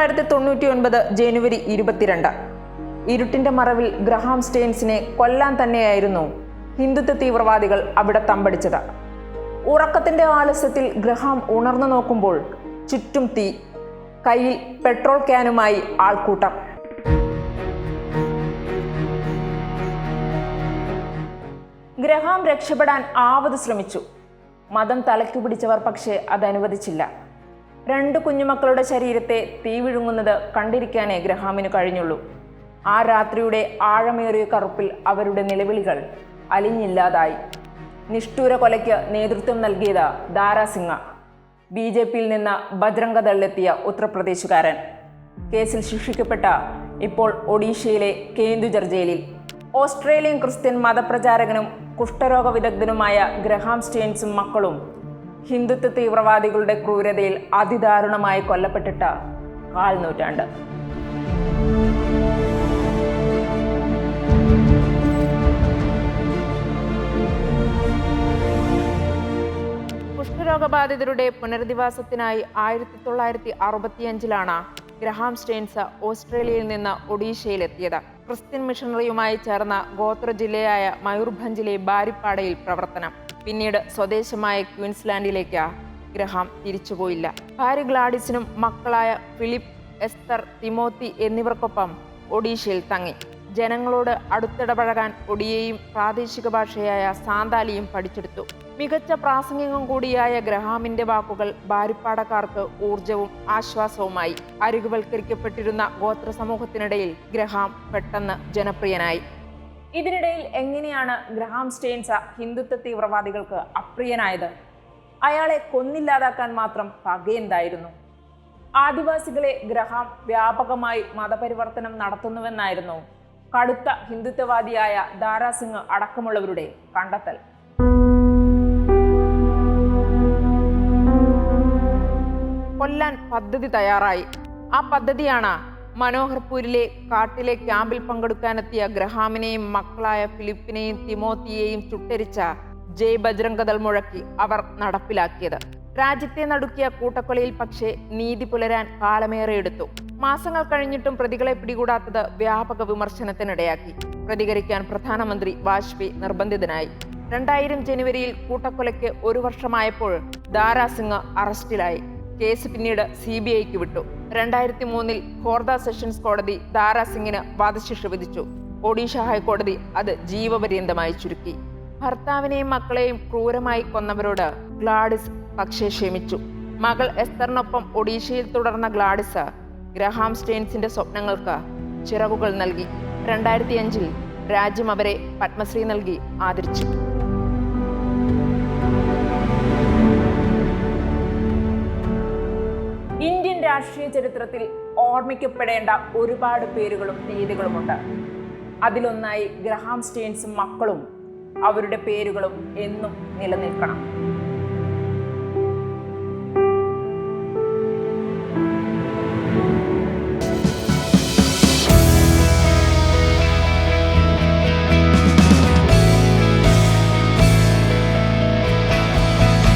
തൊള്ളായിരത്തി തൊണ്ണൂറ്റി ഒൻപത് ജനുവരി ഇരുപത്തിരണ്ട്. ഇരുട്ടിന്റെ മറവിൽ ഗ്രഹാം സ്റ്റെയിൻസിനെ കൊല്ലാൻ തന്നെയായിരുന്നു ഹിന്ദുത്വ തീവ്രവാദികൾ അവിടെ തമ്പടിച്ചത്. ഉറക്കത്തിന്റെ ആലസ്യത്തിൽ ഗ്രഹാം ഉണർന്നു നോക്കുമ്പോൾ ചുറ്റും തീ കയ്യിൽ പെട്രോൾ ക്യാനുമായി ആൾക്കൂട്ടം. ഗ്രഹാം രക്ഷപ്പെടാൻ ആവത് ശ്രമിച്ചു. മതം തലയ്ക്കു പിടിച്ചവർ പക്ഷേ അത് അനുവദിച്ചില്ല രണ്ട് കുഞ്ഞുമക്കളുടെ ശരീരത്തെ തീ വിഴുങ്ങുന്നത് കണ്ടിരിക്കാനേ ഗ്രഹാമിന് കഴിഞ്ഞുള്ളൂ. ആ രാത്രിയുടെ ആഴമേറിയ കറുപ്പിൽ അവരുടെ നിലവിളികൾ അലിഞ്ഞില്ലാതായി. നിഷ്ഠൂര കൊലയ്ക്ക് നേതൃത്വം നൽകിയത് ദാരാസിംഗ ബി ജെ പിയിൽ നിന്ന് ബജ്രംഗദളിലെത്തിയ ഉത്തർപ്രദേശുകാരൻ. കേസിൽ ശിക്ഷിക്കപ്പെട്ട ഇപ്പോൾ ഒഡീഷയിലെ കേന്ദുജർ ജയിലിൽ ഓസ്ട്രേലിയൻ ക്രിസ്ത്യൻ മതപ്രചാരകനും കുഷ്ഠരോഗ വിദഗ്ധനുമായ ഗ്രഹാം സ്റ്റെയിൻസും മക്കളും ഹിന്ദുത്വ തീവ്രവാദികളുടെ ക്രൂരതയിൽ അതിദാരുണമായി കൊല്ലപ്പെട്ടിട്ട കാൽ നൂറ്റാണ്ട്. കുഷ്ഠരോഗബാധിതരുടെ പുനരധിവാസത്തിനായി ആയിരത്തി തൊള്ളായിരത്തി അറുപത്തിയഞ്ചിലാണ് ഗ്രഹാം സ്റ്റെയിൻസ് ഓസ്ട്രേലിയയിൽ നിന്ന് ഒഡീഷയിലെത്തിയത്. ക്രിസ്ത്യൻ മിഷണറിയുമായി ചേർന്ന ഗോത്ര ജില്ലയായ മയൂർഭഞ്ചിലെ ബാരിപ്പാടയിൽ പ്രവർത്തനം. പിന്നീട് സ്വദേശമായ ക്വീൻസ്ലാൻഡിലേക്ക് ഗ്രഹാം തിരിച്ചുപോയില്ല. ഭാര്യ ഗ്ലാഡിസിനും മക്കളായ ഫിലിപ്പ് എസ്തർ തിമോത്തി എന്നിവർക്കൊപ്പം ഒഡീഷയിൽ തങ്ങി. ജനങ്ങളോട് അടുത്തിടപഴകാൻ ഒഡിയയും പ്രാദേശിക ഭാഷയായ സാന്താലിയും പഠിച്ചെടുത്തു. മികച്ച പ്രാസംഗികം കൂടിയായ ഗ്രഹാമിന്റെ വാക്കുകൾ ബാരിപ്പാടക്കാർക്ക് ഊർജവും ആശ്വാസവുമായി അരികുവൽക്കരിക്കപ്പെട്ടിരുന്ന ഗോത്ര സമൂഹത്തിനിടയിൽ ഗ്രഹാം പെട്ടെന്ന് ജനപ്രിയനായി. ഇതിനിടയിൽ എങ്ങനെയാണ് ഗ്രഹാം സ്റ്റെയിൻസ ഹിന്ദുത്വ തീവ്രവാദികൾക്ക് അപ്രിയനായത്? അയാളെ കൊന്നില്ലാതാക്കാൻ മാത്രം പകയെന്തായിരുന്നു ആദിവാസികളെ ഗ്രഹാം വ്യാപകമായി മതപരിവർത്തനം നടത്തുന്നുവെന്നായിരുന്നു കടുത്ത ഹിന്ദുത്വവാദിയായ ദാരാസിംഗ് അടക്കമുള്ളവരുടെ കണ്ടെത്തൽ. കൊല്ലാൻ പദ്ധതി തയ്യാറായി. ആ പദ്ധതിയാണ് മനോഹർപൂരിലെ കാട്ടിലെ ക്യാമ്പിൽ പങ്കെടുക്കാനെത്തിയ ഗ്രഹാമിനെയും മക്കളായ ഫിലിപ്പിനെയും തിമോത്തിയെയും ചുട്ടരിച്ച ജയ് ബജ്രംഗദൾ മുഴക്കി അവർ നടപ്പിലാക്കിയത്. രാജ്യത്തെ നടുക്കിയ കൂട്ടക്കൊലയിൽ പക്ഷേ നീതി പുലരാൻ കാലമേറെ എടുത്തു. മാസങ്ങൾ കഴിഞ്ഞിട്ടും പ്രതികളെ പിടികൂടാത്തത് വ്യാപക വിമർശനത്തിനിടയാക്കി. പ്രതികരിക്കാൻ പ്രധാനമന്ത്രി വാജ്പേയി നിർബന്ധിതനായി. രണ്ടായിരം ജനുവരിയിൽ കൂട്ടക്കൊലയ്ക്ക് ഒരു വർഷമായപ്പോൾ ദാരാസിംഗ് അറസ്റ്റിലായി. കേസ് പിന്നീട് സി ബി ഐക്ക് വിട്ടു. രണ്ടായിരത്തി മൂന്നിൽ ഖോർദ സെഷൻസ് കോടതി ദാരാസിംഗിന് വധശിക്ഷ വിധിച്ചു. ഒഡീഷ ഹൈക്കോടതി അത് ജീവപര്യന്തമായി ചുരുക്കി. ഭർത്താവിനെയും മക്കളെയും ക്രൂരമായി കൊന്നവരോട് ഗ്ലാഡിസ് പക്ഷേ ക്ഷമിച്ചു. മകൾ എസ്തറിനൊപ്പം ഒഡീഷയിൽ തുടർന്ന ഗ്ലാഡിസ് ഗ്രഹാം സ്റ്റെയിൻസിന്റെ സ്വപ്നങ്ങൾക്ക് ചിറകുകൾ നൽകി. രണ്ടായിരത്തി അഞ്ചിൽ രാജ്യം അവരെ പത്മശ്രീ നൽകി ആദരിച്ചു. രാഷ്ട്രീയ ചരിത്രത്തിൽ ഓർമ്മിക്കപ്പെടേണ്ട ഒരുപാട് പേരുകളും തീയതികളുമുണ്ട് അതിലൊന്നായി ഗ്രഹാം സ്റ്റെയിൻസും മക്കളും അവരുടെ പേരുകളും എന്നും നിലനിൽക്കണം.